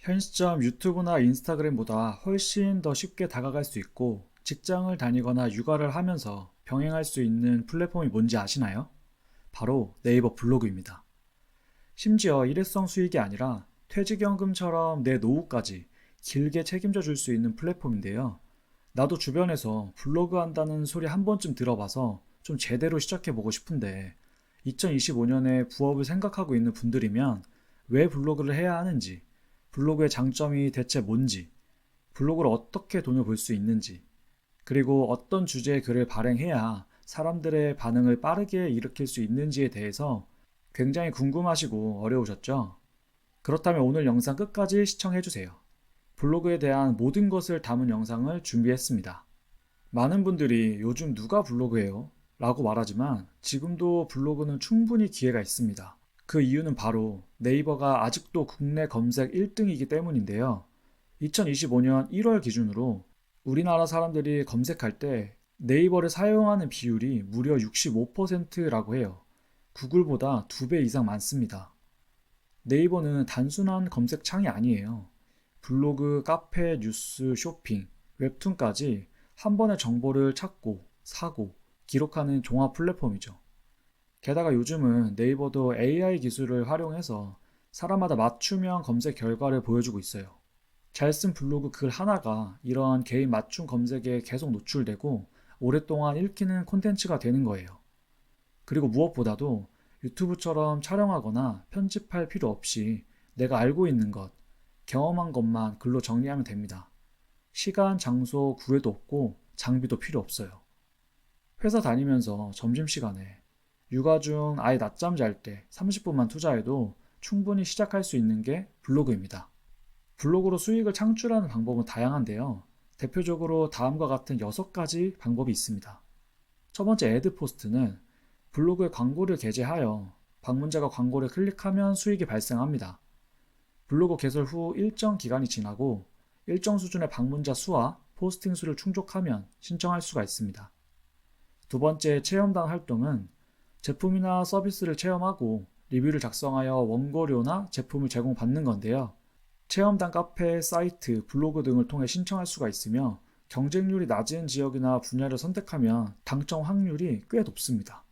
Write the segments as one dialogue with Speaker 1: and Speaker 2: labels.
Speaker 1: 현 시점 유튜브나 인스타그램보다 훨씬 더 쉽게 다가갈 수 있고 직장을 다니거나 육아를 하면서 병행할 수 있는 플랫폼이 뭔지 아시나요? 바로 네이버 블로그입니다. 심지어 일회성 수익이 아니라 퇴직연금처럼 내 노후까지 길게 책임져 줄 수 있는 플랫폼인데요. 나도 주변에서 블로그 한다는 소리 한 번쯤 들어봐서 좀 제대로 시작해 보고 싶은데 2025년에 부업을 생각하고 있는 분들이면 왜 블로그를 해야 하는지, 블로그의 장점이 대체 뭔지, 블로그로 어떻게 돈을 벌 수 있는지, 그리고 어떤 주제의 글을 발행해야 사람들의 반응을 빠르게 일으킬 수 있는지에 대해서 굉장히 궁금하시고 어려우셨죠? 그렇다면 오늘 영상 끝까지 시청해주세요. 블로그에 대한 모든 것을 담은 영상을 준비했습니다. 많은 분들이 요즘 누가 블로그해요? 라고 말하지만 지금도 블로그는 충분히 기회가 있습니다. 그 이유는 바로 네이버가 아직도 국내 검색 1등이기 때문인데요. 2025년 1월 기준으로 우리나라 사람들이 검색할 때 네이버를 사용하는 비율이 무려 65%라고 해요. 구글보다 2배 이상 많습니다. 네이버는 단순한 검색 창이 아니에요. 블로그, 카페, 뉴스, 쇼핑, 웹툰까지 한 번에 정보를 찾고, 사고, 기록하는 종합 플랫폼이죠. 게다가 요즘은 네이버도 AI 기술을 활용해서 사람마다 맞춤형 검색 결과를 보여주고 있어요. 잘 쓴 블로그 글 하나가 이러한 개인 맞춤 검색에 계속 노출되고 오랫동안 읽히는 콘텐츠가 되는 거예요. 그리고 무엇보다도 유튜브처럼 촬영하거나 편집할 필요 없이 내가 알고 있는 것, 경험한 것만 글로 정리하면 됩니다. 시간, 장소, 구애도 없고 장비도 필요 없어요. 회사 다니면서 점심시간에 육아 중 아이 낮잠 잘 때 30분만 투자해도 충분히 시작할 수 있는 게 블로그입니다. 블로그로 수익을 창출하는 방법은 다양한데요. 대표적으로 다음과 같은 6가지 방법이 있습니다. 첫 번째 애드 포스트는 블로그에 광고를 게재하여 방문자가 광고를 클릭하면 수익이 발생합니다. 블로그 개설 후 일정 기간이 지나고 일정 수준의 방문자 수와 포스팅 수를 충족하면 신청할 수가 있습니다. 두 번째 체험단 활동은 제품이나 서비스를 체험하고 리뷰를 작성하여 원고료나 제품을 제공받는 건데요. 체험단 카페, 사이트, 블로그 등을 통해 신청할 수가 있으며 경쟁률이 낮은 지역이나 분야를 선택하면 당첨 확률이 꽤 높습니다.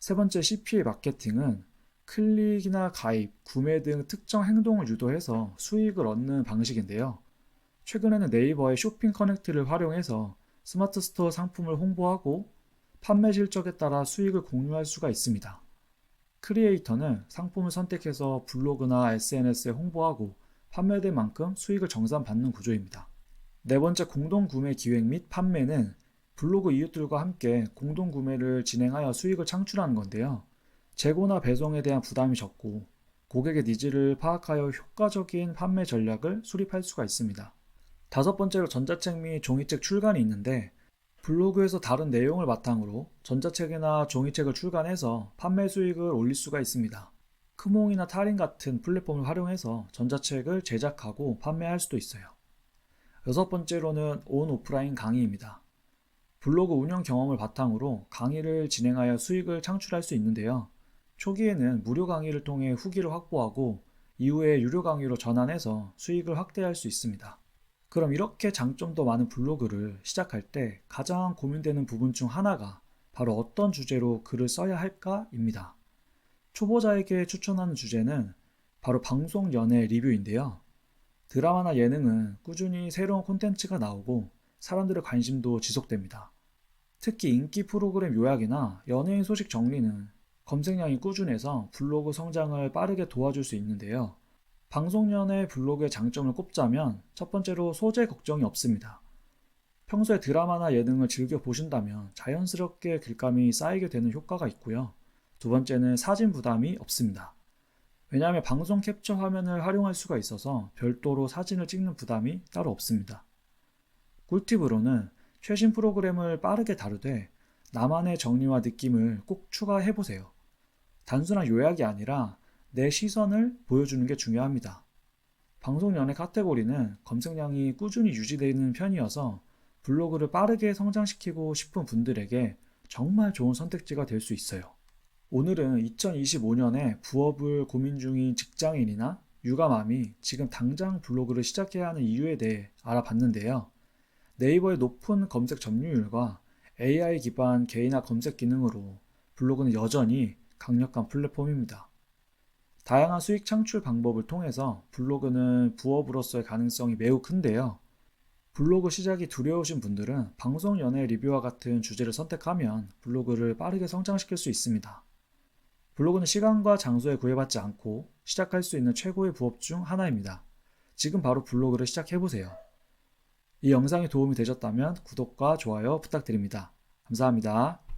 Speaker 1: 세 번째 CPA 마케팅은 클릭이나 가입, 구매 등 특정 행동을 유도해서 수익을 얻는 방식인데요. 최근에는 네이버의 쇼핑 커넥트를 활용해서 스마트 스토어 상품을 홍보하고 판매 실적에 따라 수익을 공유할 수가 있습니다. 크리에이터는 상품을 선택해서 블로그나 SNS에 홍보하고 판매된 만큼 수익을 정산받는 구조입니다. 네 번째 공동 구매 기획 및 판매는 블로그 이웃들과 함께 공동 구매를 진행하여 수익을 창출하는 건데요. 재고나 배송에 대한 부담이 적고 고객의 니즈를 파악하여 효과적인 판매 전략을 수립할 수가 있습니다. 다섯 번째로 전자책 및 종이책 출간이 있는데 블로그에서 다른 내용을 바탕으로 전자책이나 종이책을 출간해서 판매 수익을 올릴 수가 있습니다. 크몽이나 타린 같은 플랫폼을 활용해서 전자책을 제작하고 판매할 수도 있어요. 여섯 번째로는 온 오프라인 강의입니다. 블로그 운영 경험을 바탕으로 강의를 진행하여 수익을 창출할 수 있는데요. 초기에는 무료 강의를 통해 후기를 확보하고 이후에 유료 강의로 전환해서 수익을 확대할 수 있습니다. 그럼 이렇게 장점도 많은 블로그를 시작할 때 가장 고민되는 부분 중 하나가 바로 어떤 주제로 글을 써야 할까입니다. 초보자에게 추천하는 주제는 바로 방송 연애 리뷰인데요. 드라마나 예능은 꾸준히 새로운 콘텐츠가 나오고 사람들의 관심도 지속됩니다. 특히 인기 프로그램 요약이나 연예인 소식 정리는 검색량이 꾸준해서 블로그 성장을 빠르게 도와줄 수 있는데요. 방송연의 블로그의 장점을 꼽자면 첫 번째로 소재 걱정이 없습니다. 평소에 드라마나 예능을 즐겨 보신다면 자연스럽게 글감이 쌓이게 되는 효과가 있고요. 두 번째는 사진 부담이 없습니다. 왜냐하면 방송 캡처 화면을 활용할 수가 있어서 별도로 사진을 찍는 부담이 따로 없습니다. 꿀팁으로는 최신 프로그램을 빠르게 다루되 나만의 정리와 느낌을 꼭 추가해 보세요. 단순한 요약이 아니라 내 시선을 보여주는 게 중요합니다. 방송 연예 카테고리는 검색량이 꾸준히 유지되는 편이어서 블로그를 빠르게 성장시키고 싶은 분들에게 정말 좋은 선택지가 될 수 있어요. 오늘은 2025년에 부업을 고민 중인 직장인이나 육아맘이 지금 당장 블로그를 시작해야 하는 이유에 대해 알아봤는데요. 네이버의 높은 검색 점유율과 AI 기반 개인화 검색 기능으로 블로그는 여전히 강력한 플랫폼입니다. 다양한 수익 창출 방법을 통해서 블로그는 부업으로서의 가능성이 매우 큰데요. 블로그 시작이 두려우신 분들은 방송 연애 리뷰와 같은 주제를 선택하면 블로그를 빠르게 성장시킬 수 있습니다. 블로그는 시간과 장소에 구애받지 않고 시작할 수 있는 최고의 부업 중 하나입니다. 지금 바로 블로그를 시작해보세요. 이 영상이 도움이 되셨다면 구독과 좋아요 부탁드립니다. 감사합니다.